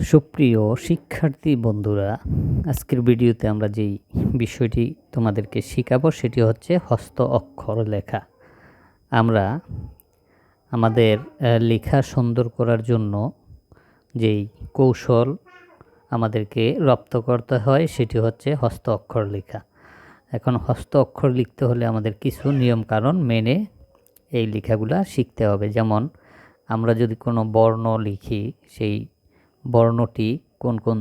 সুপ্রিয় শিক্ষার্থী বন্ধুরা, আজকের ভিডিওতে আমরা যেই বিষয়টি তোমাদেরকে শেখাবো সেটি হচ্ছে হস্ত অক্ষর লেখা। আমরা আমাদের লেখা সুন্দর করার জন্য যেই কৌশল আমাদেরকে রপ্ত করতে হয় সেটি হচ্ছে হস্ত অক্ষর লেখা। এখন হস্ত অক্ষর লিখতে হলে আমাদের কিছু নিয়ম কারণ মেনে এই লেখাগুলা শিখতে হবে। যেমন, আমরা যদি কোনো বর্ণ লিখি, সেই বর্ণটি কোন কোন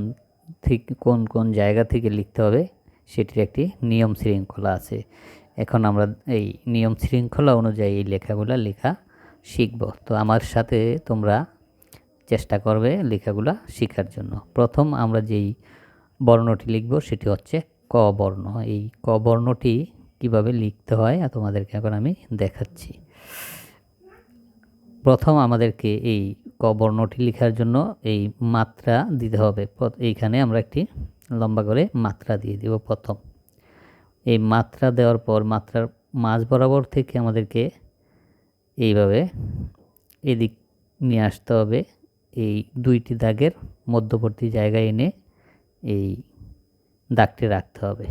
থেকে, কোন কোন জায়গা থেকে লিখতে হবে সেটির একটি নিয়ম শৃঙ্খলা আছে। এখন আমরা এই নিয়ম শৃঙ্খলা অনুযায়ী এই লেখাগুলো লেখা শিখব। তো আমার সাথে তোমরা চেষ্টা করবে লেখাগুলো শেখার জন্য। প্রথম আমরা যেই বর্ণটি লিখব সেটি হচ্ছে ক বর্ণ। এই ক বর্ণটি কীভাবে লিখতে হয় তোমাদেরকে এখন আমি দেখাচ্ছি। প্রথম আমাদেরকে এই ক বর্ণটি লেখার জন্য এই মাত্রা দিতে হবে। এইখানে আমরা একটি লম্বা করে মাত্রা দিয়ে দিব প্রথম। এই মাত্রা দেওয়ার পর মাত্রার মাঝ বরাবর থেকে আমাদেরকে এইভাবে এদিক নিয়ে আসতে হবে। এই দুইটি দাগের মধ্যবর্তী জায়গায় এনে এই দাগটি রাখতে হবে।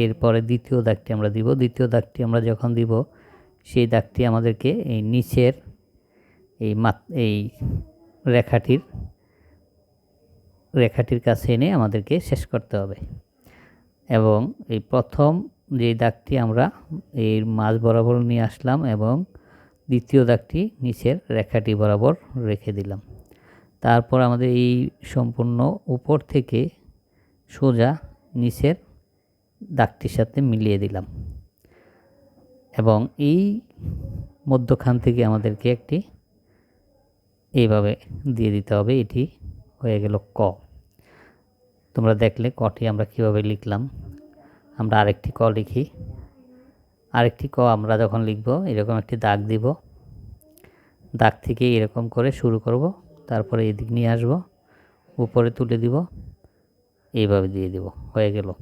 এরপরে দ্বিতীয় দাগটি আমরা দিব। দ্বিতীয় দাগটি আমরা যখন দিব, সেই দাগটি আমাদেরকে এই নিচের এই মাত, এই রেখাটির রেখাটির কাছে এনে আমাদেরকে শেষ করতে হবে। এবং এই প্রথম যে দাগটি আমরা এই মাঝ বরাবর নিয়ে আসলাম এবং দ্বিতীয় দাগটি নিচের রেখাটি বরাবর রেখে দিলাম। তারপর আমাদের এই সম্পূর্ণ উপর থেকে সোজা নিচের দাগটির সাথে মিলিয়ে দিলাম। এবং এই মধ্যখান থেকে আমাদেরকে একটি এইভাবে দিয়ে দিতে হবে, এটি হয়ে গেল ক। তোমরা দেখলে কটি আমরা কীভাবে লিখলাম। আমরা আরেকটি ক লিখি। আরেকটি ক আমরা যখন লিখব, এরকম একটি দাগ দিব। দাগ থেকে এরকম করে শুরু করব, তারপরে এদিক নিয়ে আসব, উপরে তুলে দিব, এইভাবে দিয়ে দিব, হয়ে গেল।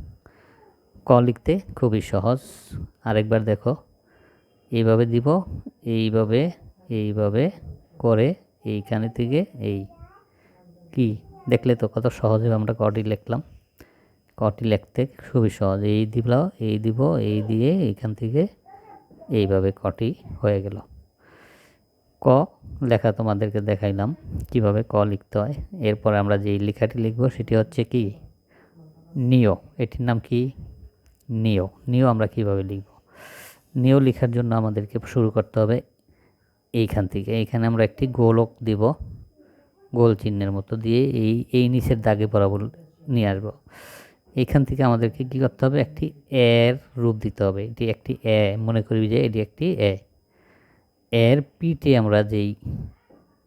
ক লিখতে খুবই সহজ। আরেকবার দেখো, এইভাবে দিব, এইভাবে এইভাবে করে এইখানে থেকে এই কি? দেখলে তো কত সহজে আমরা কটি লিখলাম। কটি লিখতে খুবই সহজ। এই দিল এই দিব, এই দিয়ে এইখান থেকে এইভাবে কটি হয়ে গেল। ক লেখা তোমাদেরকে দেখাইলাম, কীভাবে ক লিখতে হয়। এরপর আমরা যেই লেখাটি লিখব সেটি হচ্ছে কি? নিও এটির নাম কি? নিও নিও আমরা কীভাবে লিখব? নিও লেখার জন্য আমাদেরকে শুরু করতে হবে এইখান থেকে। এইখানে আমরা একটি গোলক দিব। গোল চিহ্নের মতো দিয়ে এই এই নিচের দাগে বরাবর নিয়ে আসব। এইখান থেকে আমাদেরকে কী করতে হবে? একটি এর রূপ দিতে হবে। এটি একটি এ, মনে করি যে এটি একটি এ। এর পিঠে আমরা যেই,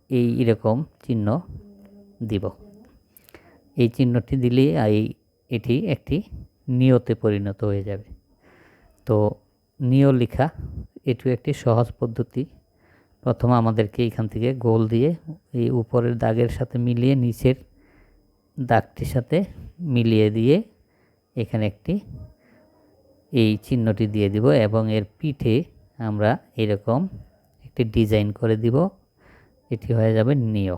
এই এরকম চিহ্ন দিব। এই চিহ্নটি দিলে এই, এটি একটি নিয়তে পরিণত হয়ে যাবে। তো নিয় লেখা এটিও একটি সহজ পদ্ধতি। প্রথমে আমাদেরকে এখান থেকে গোল দিয়ে এই উপরের দাগের সাথে মিলিয়ে নিচের দাগটির সাথে মিলিয়ে দিয়ে এখানে একটি এই চিহ্নটি দিয়ে দিব এবং এর পিঠে আমরা এরকম একটি ডিজাইন করে দিব। এটি হয়ে যাবে নিয়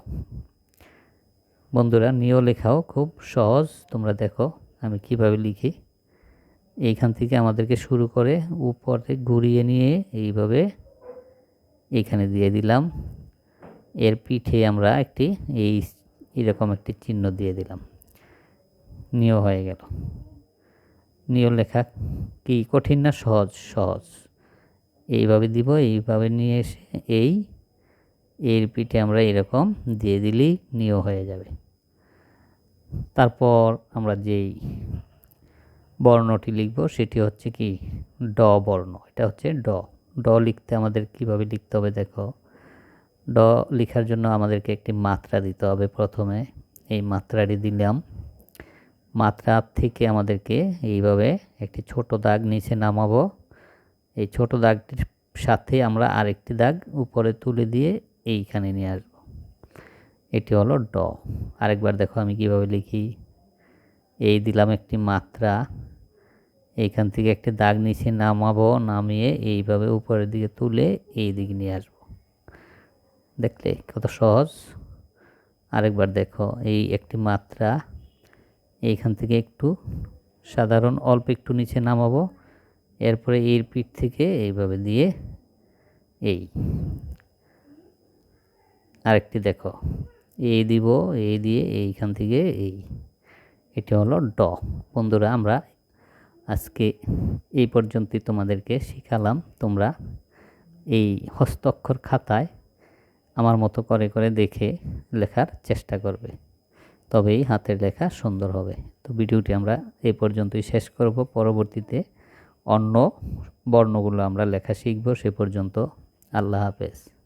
বন্ধুরা নিয় লেখাও খুব সহজ। তোমরা দেখো আমি কীভাবে লিখি। এইখান থেকে আমাদেরকে শুরু করে উপরে ঘুরিয়ে নিয়ে এইভাবে এইখানে দিয়ে দিলাম। এর পিঠে আমরা একটি এই এরকম একটি চিহ্ন দিয়ে দিলাম। নিয় হয়ে গেল। নিয় লেখা কি কঠিন না সহজ? সহজ। এইভাবে দিব, এইভাবে নিয়ে এসে এই এর পিঠে আমরা এরকম দিয়ে দিলেই নিয় হয়ে যাবে। তারপর আমরা যেই বর্ণটি লিখব, সেটি হচ্ছে কি? ড বর্ণ। এটা হচ্ছে ড। ড লিখতে আমাদের কীভাবে লিখতে হবে দেখো। ড লেখার জন্য আমাদেরকে একটি মাত্রা দিতে হবে প্রথমে। এই মাত্রাটি দিলাম। মাত্রা থেকে আমাদেরকে এইভাবে একটি ছোট দাগ নিচে নামাবো। এই ছোট দাগটির সাথে আমরা আরেকটি দাগ উপরে তুলে দিয়ে এইখানে নিয়ে আসব। এটি হলো ড। আরেকবার দেখো আমি কীভাবে লিখি। এই দিলাম একটি মাত্রা। এইখান থেকে একটি দাগ নিচে নামাবো, নামিয়ে এইভাবে উপরের দিকে তুলে এই দিকে নিয়ে আসব। দেখলে কত সহজ। আরেকবার দেখো, এই একটি মাত্রা, এইখান থেকে একটু সাধারণ অল্প একটু নিচে নামাবো, এরপরে এর পিঠ থেকে এইভাবে দিয়ে এই। আরেকটি দেখো, এই দিব, এই দিয়ে এইখান থেকে এই। এটি হলো ড। বন্ধুরা, আমরা আজকে এই পর্যন্তই তোমাদেরকে শিখালাম। তোমরা এই হস্তাক্ষর খাতায় আমার মতো করে করে দেখে লেখার চেষ্টা করবে। তবেই হাতের লেখা সুন্দর হবে। তো ভিডিওটি আমরা এই পর্যন্তই শেষ করব। পরবর্তীতে অন্য বর্ণগুলো আমরা লেখা শিখব। সে পর্যন্ত আল্লাহ হাফেজ।